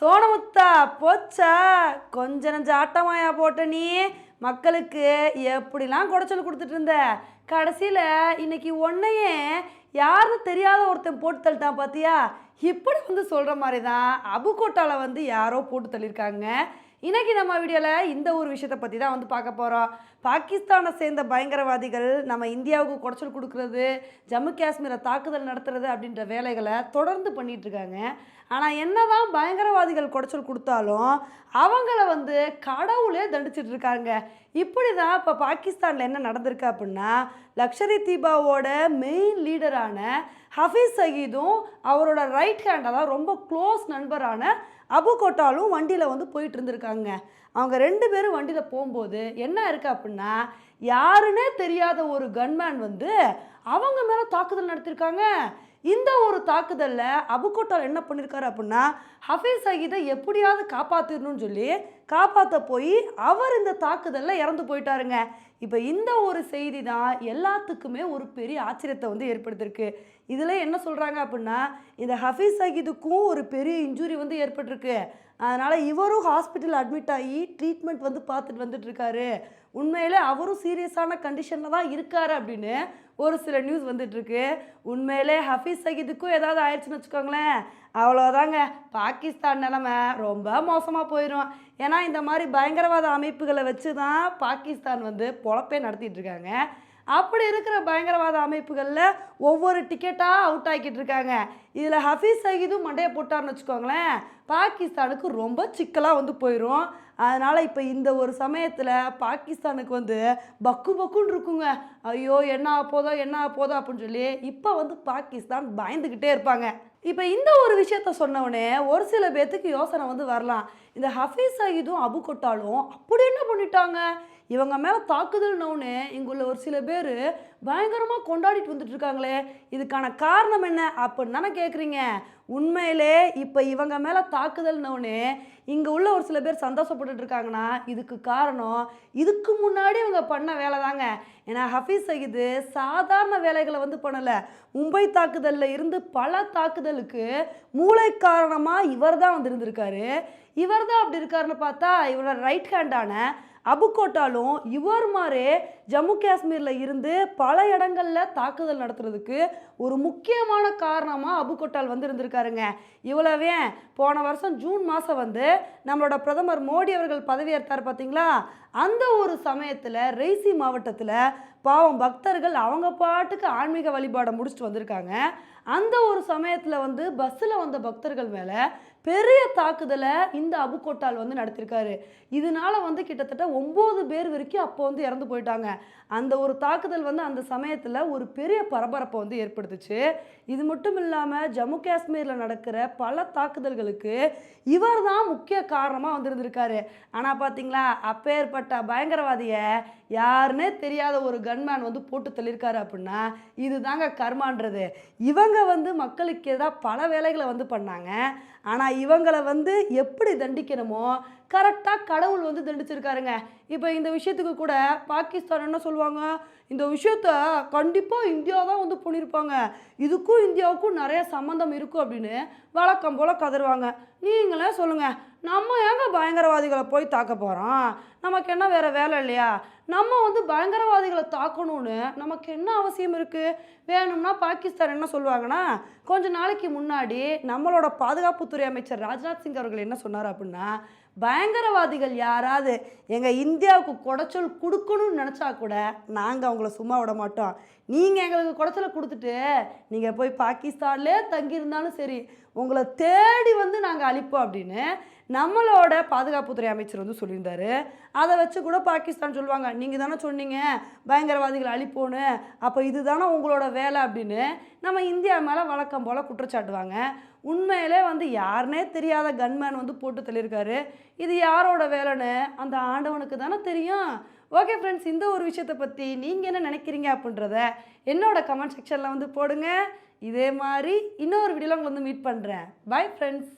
சோனமுத்தா போச்சா? கொஞ்ச நஞ்ச ஆட்டமாயா போட்ட நீ? மக்களுக்கு எப்படிலாம் குடைச்சல் கொடுத்துட்டு இருந்த? கடைசியில் இன்னைக்கு ஒன்னையே யாருன்னு தெரியாத ஒருத்தன் போட்டு தள்ளிட்டான் பார்த்தியா இப்படி வந்து சொல்கிற மாதிரி தான் அபுகோட்டாவில் வந்து யாரோ போட்டு தள்ளியிருக்காங்க. இன்னைக்கு நம்ம வீடியோவில் இந்த ஒரு விஷயத்தை பற்றி தான் வந்து பார்க்க போகிறோம் பாகிஸ்தானை சேர்ந்த பயங்கரவாதிகள் நம்ம இந்தியாவுக்கு குடைச்சல் கொடுக்கறது ஜம்மு காஷ்மீரை தாக்குதல் நடத்துறது அப்படின்ற வேலைகளை தொடர்ந்து பண்ணிகிட்ருக்காங்க இருக்காங்க. ஆனால் என்னதான் பயங்கரவாதிகள் குடைச்சல் கொடுத்தாலும் அவங்கள வந்து கடவுளே தண்டிச்சிட்டு இருக்காங்க. இப்படி தான் இப்போ பாகிஸ்தானில் என்ன நடந்திருக்கு அப்படின்னா லக்ஷரி தீபாவோட மெயின் லீடரான ஹஃபீஸ் சயீதும் அவரோட ரைட் ஹேண்ட் அதாவது ரொம்ப க்ளோஸ் நண்பரான அபு கோட்டாலும் வண்டியில் வந்து போயிட்டு இருந்திருக்காங்க. அவங்க ரெண்டு பேரும் வண்டியில் போகும்போது என்ன இருக்கு அப்படின்னா யாருன்னே தெரியாத ஒரு கன்மேன் வந்து அவங்க மேலே தாக்குதல் நடத்திருக்காங்க. இந்த ஒரு தாக்குதலில் அபுகோட்டால் என்ன பண்ணியிருக்காரு அப்படின்னா ஹஃபீஸ் சகிதை எப்படியாவது காப்பாற்றிடணும்னு சொல்லி காப்பாற்ற போய் அவர் இந்த தாக்குதலில் இறந்து போயிட்டாருங்க. இப்போ இந்த ஒரு செய்தி தான் எல்லாத்துக்குமே ஒரு பெரிய ஆச்சரியத்தை வந்து ஏற்படுத்தியிருக்கு இதில் என்ன சொல்கிறாங்க அப்படின்னா இந்த ஹஃபீஸ் சகிதுக்கும் ஒரு பெரிய இன்ஜுரி வந்து ஏற்பட்டிருக்கு. அதனால் இவரும் ஹாஸ்பிட்டல் அட்மிட் ஆகி ட்ரீட்மெண்ட் வந்து பார்த்துட்டு வந்துட்டுருக்காரு உண்மையில் உண்மையிலே அவரும் சீரியஸான கண்டிஷனில் தான் இருக்காரு அப்படின்னு ஒரு சில நியூஸ் வந்துட்டுருக்கு. உண்மையிலே ஹஃபீஸ் சகிதுக்கும் ஏதாவது ஆயிடுச்சுன்னு வச்சுக்கோங்களேன். அவ்வளோதாங்க பாகிஸ்தான் நிலமை ரொம்ப மோசமாக போயிடும் ஏன்னா இந்த மாதிரி பயங்கரவாத அமைப்புகளை வச்சு தான் பாகிஸ்தான் வந்து பொழப்பே நடத்திட்டு இருக்காங்க அப்படி இருக்கிற பயங்கரவாத அமைப்புகளில் ஒவ்வொரு டிக்கெட்டாக அவுட் ஆக்கிட்டு இருக்காங்க இதில் ஹஃபீஸ் சகிதும் மண்டையை போட்டார்னு வச்சுக்கோங்களேன். பாகிஸ்தானுக்கு ரொம்ப சிக்கலாக வந்து போயிடும் அதனால் இப்போ இந்த ஒரு சமயத்தில் பாகிஸ்தானுக்கு வந்து பக்கு பக்குன்னு இருக்குங்க. ஐயோ என்ன ஆக போதோ என்ன ஆக போதோ அப்படின்னு சொல்லி இப்போ வந்து பாகிஸ்தான் பயந்துக்கிட்டே இருப்பாங்க. இப்போ இந்த ஒரு விஷயத்த சொன்னவொடனே ஒரு சில பேர்த்துக்கு யோசனை வந்து வரலாம். இந்த ஹஃபீஸ் சயீதும் அபு கொட்டாலும் அப்படி என்ன பண்ணிட்டாங்க? இவங்க மேலே தாக்குதல்னவுனே இங்குள்ள ஒரு சில பேர் பயங்கரமாக கொண்டாடிட்டு வந்துட்டு இருக்காங்களே இதுக்கான காரணம் என்ன அப்படின்னு தானே கேட்குறீங்க உண்மையிலே இப்போ இவங்க மேலே தாக்குதல்னவுனே இங்கே உள்ள ஒரு சில பேர் சந்தோஷப்பட்டுட்டு இருக்காங்கன்னா இதுக்கு காரணம் இதுக்கு முன்னாடி இவங்க பண்ண வேலை தாங்க ஏன்னா ஹஃபீஸ் சகிது சாதாரண வேலைகளை வந்து பண்ணலை. மும்பை தாக்குதலில் இருந்து பல தாக்குதலுக்கு மூளை காரணமாக இவர் தான் வந்து இருந்திருக்காரு. இவர் தான் அப்படி இருக்காருன்னு பார்த்தா இவரோட ரைட் ஹேண்டான அபுகோட்டாலும் இவர் மாதிரி ஜம்மு காஷ்மீரில் இருந்து பல இடங்களில் தாக்குதல் நடத்துறதுக்கு ஒரு முக்கியமான காரணமாக அபுகோட்டால் வந்து இருந்திருக்காருங்க இவ்வளவே போன வருஷம் ஜூன் மாதம் வந்து நம்மளோட பிரதமர் மோடி அவர்கள் பதவியேற்றார் பார்த்தீங்களா அந்த ஒரு சமயத்தில் ரெய்சி மாவட்டத்தில் பாவம் பக்தர்கள் அவங்க பாட்டுக்கு ஆன்மீக வழிபாடை முடிச்சுட்டு வந்திருக்காங்க. அந்த ஒரு சமயத்தில் வந்து பஸ்ஸில் வந்த பக்தர்கள் மேலே பெரிய தாக்குதலை இந்த அபுகோட்டால் வந்து நடத்தியிருக்காரு இதனால வந்து கிட்டத்தட்ட ஒம்பது பேர் வரைக்கும் அப்போ வந்து இறந்து போயிட்டாங்க. அந்த ஒரு தாக்குதல் வந்து அந்த சமயத்தில் ஒரு பெரிய பரபரப்பை வந்து ஏற்படுத்துச்சு இது மட்டும் இல்லாமல் ஜம்மு காஷ்மீரில் நடக்கிற பல தாக்குதல்களுக்கு இவர் தான் முக்கிய காரணமாக வந்திருந்திருக்காரு. ஆனால் பார்த்தீங்களா அப்பேற்பட்ட பயங்கரவாதியை யாருன்னே தெரியாத ஒரு கன்மேன் வந்து போட்டு தள்ளியிருக்காரு அப்படின்னா இதுதாங்க கர்மான்றது. இவங்க வந்து மக்களுக்கு எதாவது பல வேலைகளை வந்து பண்ணாங்க. ஆனால் இவங்களை வந்து எப்படி தண்டிக்கணுமோ கரெக்டாக கடவுள் வந்து தண்டிச்சிருக்காருங்க. இப்போ இந்த விஷயத்துக்கு கூட பாகிஸ்தான் என்ன சொல்லுவாங்க? இந்த விஷயத்த கண்டிப்பாக இந்தியா தான் வந்து பண்ணியிருப்பாங்க இதுக்கும் இந்தியாவுக்கும் நிறைய சம்மந்தம் இருக்கும் அப்படின்னு வழக்கம் போல் கதருவாங்க நீங்களே சொல்லுங்கள் நம்ம ஏங்க பயங்கரவாதிகளை போய் தாக்க போகிறோம் நமக்கு என்ன வேறு வேலை இல்லையா? நம்ம வந்து பயங்கரவாதிகளை தாக்கணும்னு நமக்கு என்ன அவசியம் இருக்குது வேணும்னா பாகிஸ்தான் என்ன சொல்லுவாங்கன்னா கொஞ்ச நாளைக்கு முன்னாடி நம்மளோட பாதுகாப்புத்துறை அமைச்சர் ராஜ்நாத் சிங் அவர்கள் என்ன சொன்னார் அப்படின்னா பயங்கரவாதிகள் யாராவது எங்கள் இந்தியாவுக்கு குடைச்சல் கொடுக்கணும்னு நினச்சா கூட நாங்கள் அவங்கள சும்மா விட மாட்டோம். நீங்கள் எங்களுக்கு குடைச்சலை கொடுத்துட்டு நீங்கள் போய் பாகிஸ்தான்லேயே தங்கியிருந்தாலும் சரி உங்களை தேடி வந்து நாங்கள் அழிப்போம் அப்படின்னு நம்மளோட பாதுகாப்புத்துறை அமைச்சர் வந்து சொல்லியிருந்தாரு. அதை வச்சு கூட பாகிஸ்தான் சொல்லுவாங்க நீங்கள் தானே சொன்னீங்க பயங்கரவாதிகளை அழிப்போன்னு. அப்போ இதுதானே உங்களோட வேலை அப்படின்னு நம்ம இந்தியா மேலே வழக்கம் போல் குற்றச்சாட்டுவாங்க. உண்மையிலே வந்து யாருனே தெரியாத கன்மேன் வந்து போட்டு தள்ளியிருக்காரு. இது யாரோட வேலைன்னு அந்த ஆண்டவனுக்கு தானே தெரியும். ஓகே ஃப்ரெண்ட்ஸ் இந்த ஒரு விஷயத்தை பற்றி நீங்கள் என்ன நினைக்கிறீங்க அப்படின்றத என்னோட கமெண்ட் செக்ஷனில் வந்து போடுங்க. இதே மாதிரி இன்னொரு வீடியோவில் உங்களை வந்து மீட் பண்ணுறேன் பை ஃப்ரெண்ட்ஸ்